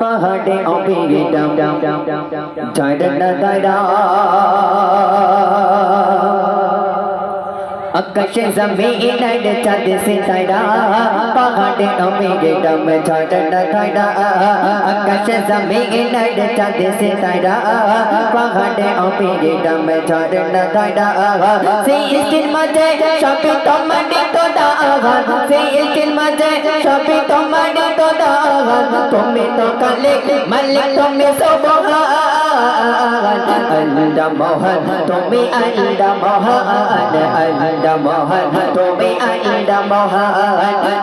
পাহাড়ে অপিরে ডাম ডাম ডাম ডাম জয় ডান্ডা দায়রা আকাশে জমিন চাঁদে সিতারা পাহাড়ে অপিরে ডাম জয় ডান্ডা দায়রা আকাশে জমিন চাঁদে সিতারা পাহাড়ে অপিরে ডাম জয় ডান্ডা দায়রা সেই ইস্কিন মাঝে সবই তোমারে তো সেই ইস্কিন মাঝে সবই তোমারে তো দাগান তুমি তো কালে মালিক তুমি সুবহান আল্লাহ মোহন তুমি আল্লাহ মোহন আল্লাহ মোহন তুমি আল্লাহ মোহন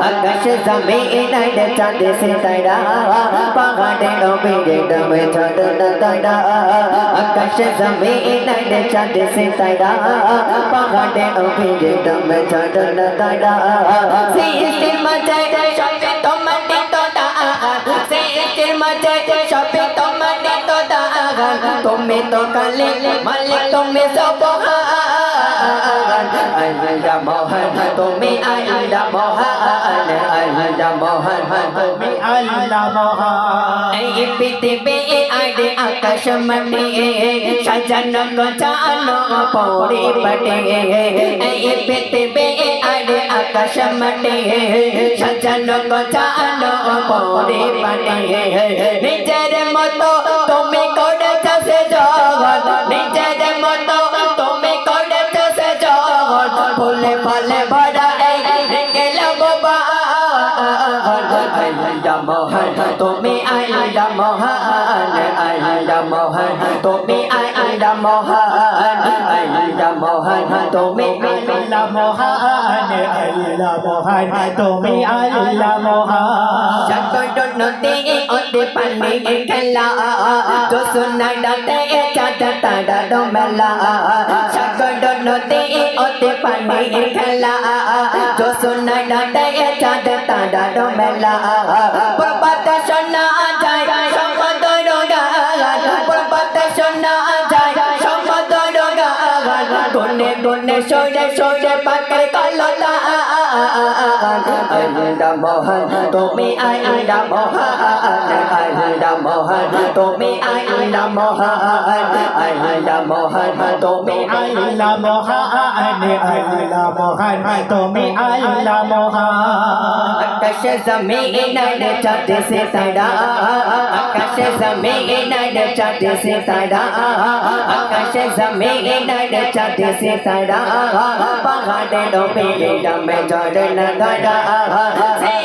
আকাশ জমিন আইলে চাঁদ সে তারা পাহাড়ে নবীরে দমে ছড় না তারা আকাশ জমিন আইলে চাঁদ সে তারা পাহাড়ে নবীরে দমে ছড় না তারা সৃষ্টির মাঝে তুমি তো কালে মালিক, তুমি সব আল্লাহ মোহন, তুমি আল্লাহ মোহন। আল্লাহ মোহন, তুমি আল্লাহ মহান। এই পৃথিবী আড়ে আকাশ মনে ফুলে ফলে গেল বাবা মোহন, তুমি আল্লাহ মোহন আল্লাহ মোহন, তুমি আল্লাহ মোহন আল্লাহ মোহন, তুমি আল্লাহ মহান আল্লাহ মহান, তুমি আল্লাহ মহান। সাগর নদী ওতে পানি খেলা, তো সোনা ডাতে চাচা তারা ডোমেলা সাগর নদী ওতে পানি খেলা। তো সোনা ডাতে চাচা তারা ডোমেলা প্রপাত সোনা যায়, সমদর গান প্রপাত সোনা যায়, সমদর গান গুনে গুনে সরে সরে পাকে কলতা আইন্দা মোহন তুমি আইন্দা মোহন আইন্দা মোহন তুমি আইন্দা মোহন আইন্দা মোহন তুমি আল্লাহ মহান আল্লাহ মহান তুমি আল্লাহ মহান আকাশ জমিন রে চাঁদ সে তারা আকাশ চাঁদ সে তারা আকাশ জমিন রে চাঁদ সে তারা পাহাড়ে ডোবে ডমে ঝড় নগরা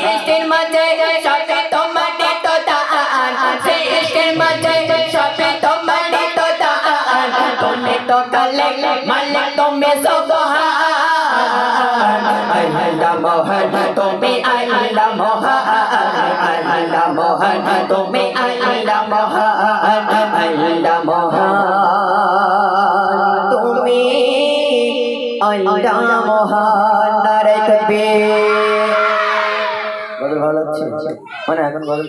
সৃষ্টির মাঝে সবে তোমারে তো দান সৃষ্টির মাঝে সবে তোমারে তো দান তুমি তো কালে মালিক তুমি সুবহান। আল্লাহ মোহন তুমি আল্লাহ মোহন আল্লাহ মোহন, তুমি আল্লাহ মোহন। মোহন ভালো লাগছে? মানে এখন